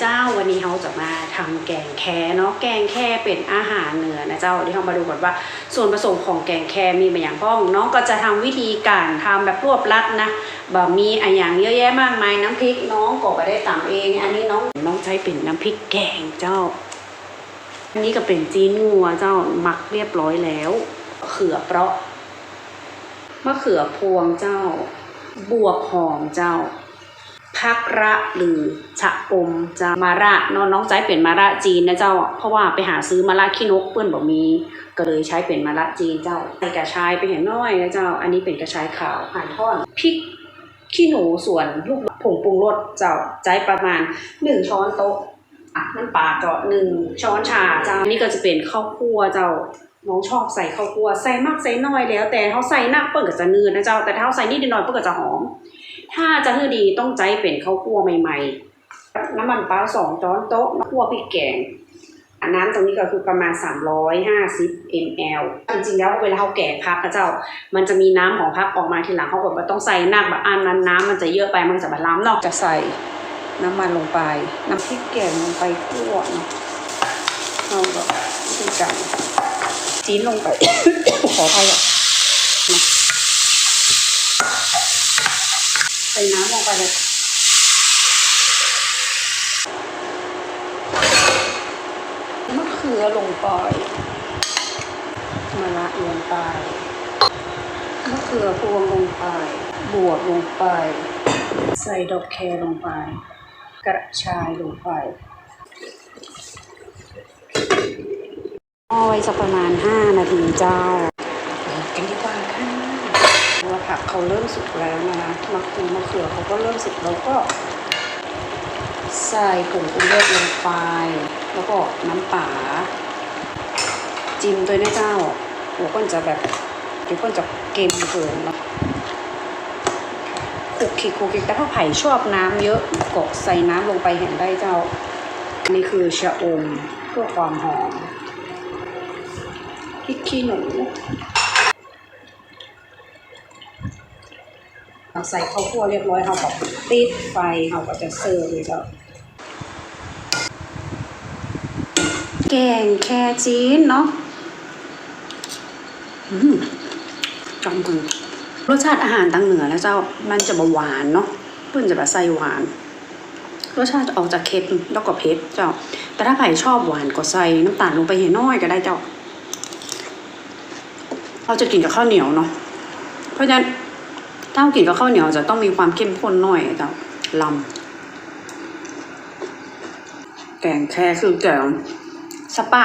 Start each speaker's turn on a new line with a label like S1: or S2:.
S1: เจ้าวันนี้เขาจะมาทำแกงแคเนาะแกงแคเป็นอาหารเหนือนะเจ้าที่เขามาดูก่อนว่า ส่วนผสมของแกงแคมีมาอย่างพ้องน้องก็จะทำวิธีการทำแบบรวบลัดนะแบบมีอะอย่างเยอะแยะมากมายน้ำพริกน้องก็ไปได้ตำเอง อันนี้น้องน้องใช้เป็นน้ำพริกแกงเจ้า อันนี้ก็เป็นจีนงัวเจ้าหมักเรียบร้อยแล้วเขือเปราะมะเขือพวงเจ้า บวบหอมเจ้า พักระหรือฉะอมจะมาระน้องน้องใจเป็นมาระจีนนะเจ้า เพราะว่าไปหาซื้อมาระขี้นกเพื่อนบอกมี ก็เลยใช้เป็นมาระจีนเจ้าใส่กระชายไปเห็นน้อยนะเจ้า อันนี้เป็นกระชายขาวหั่นท่อนพริกขี้หนูส่วนลูกผงปรุงรสเจ้าใจประมาณหนึ่งช้อนโต๊ะอะน้ำปลาเก็หนึ่งช้อนชาเจ้าอันนี้ก็จะเป็นข้าวคั่วเจ้าน้องชอบใส่ข้าวคั่วใส่มากใส่น้อยแล้ว แต่เขาใส่นักเปิ้ลก็จะเนืดนะเจ้าแต่ถ้าเขาใส่นิดหน่อยเปิ้ลก็จะหอม ถ้าจะให้ดีต้องใจเป็นข้าวคั่วใหม่ๆ น้ำมันปลาสองช้อนโต๊ะคั่วพริกแกงอันน้ำตรงนี้ก็คือประมาณ 350 ml จริงๆแล้วเวลาเขาแกงพักนะเจ้า มันจะมีน้ำของพักออกมาทีหลังเขาบอกว่าต้องใส่นักแบบอันนั้นน้ำมันจะเยอะไปมันจะบาล้ำเนอกจะใส่น้ำมันลงไป น้ำพริกแกงลงไปคั่วเนาะเอาแบบวิธีการจีนลงไป ขออภัยอะ ส่น้ำลงไปเลยมะเขือลงไปมะระลงไปมะเขือพวงลงไป บวบลงไป ใส่ดอกแครลงไป กระชายลงไปอาไว้สักประมาณ 5 นาทีเจ้า ผักเขาเริ่มสุกแล้วนะคะมะเขือมะเขือเขาก็เริ่มสุกแล้วก็ ใส่ผงปรุงรสลงไป แล้วก็น้ำป่าจิ้มด้วยนะเจ้าหัวก้นจะแบบเดี๋ยวก้นจะเกมเกินนะคุกคลิกคุกคลิกแต่ถ้าไผ่ชอบน้ำเยอะก็ใส่น้ำลงไปเห็นได้เจ้านนี้คือชะอมเพื่อความหอมพริกขี้หนู เราใส่ข้าวคั่วเรียบร้อยเราก็ปิดไฟเราก็จะเสิร์ฟเลยเจ้าแกงแคจีนเนาะอืมจังเลยรสชาติอาหารทางเหนือนะเจ้ามันจะบหวานเนาะเพื่อนจะแบบใส่หวาน รสชาติจะออกจากเค็มแล้วก็เผ็ดเจ้า แต่ถ้าใครชอบหวานก็ใส่น้ำตาลลงไปเห็นน้อยก็ได้เจ้าเราจะกินกับข้าวเหนียวเนาะเพราะฉะนั้น ถ้ากินกับข้าวเหนียวจะต้องมีความเข้มข้นหน่อยจ้ะลำแกงแค่คือแกงสปะ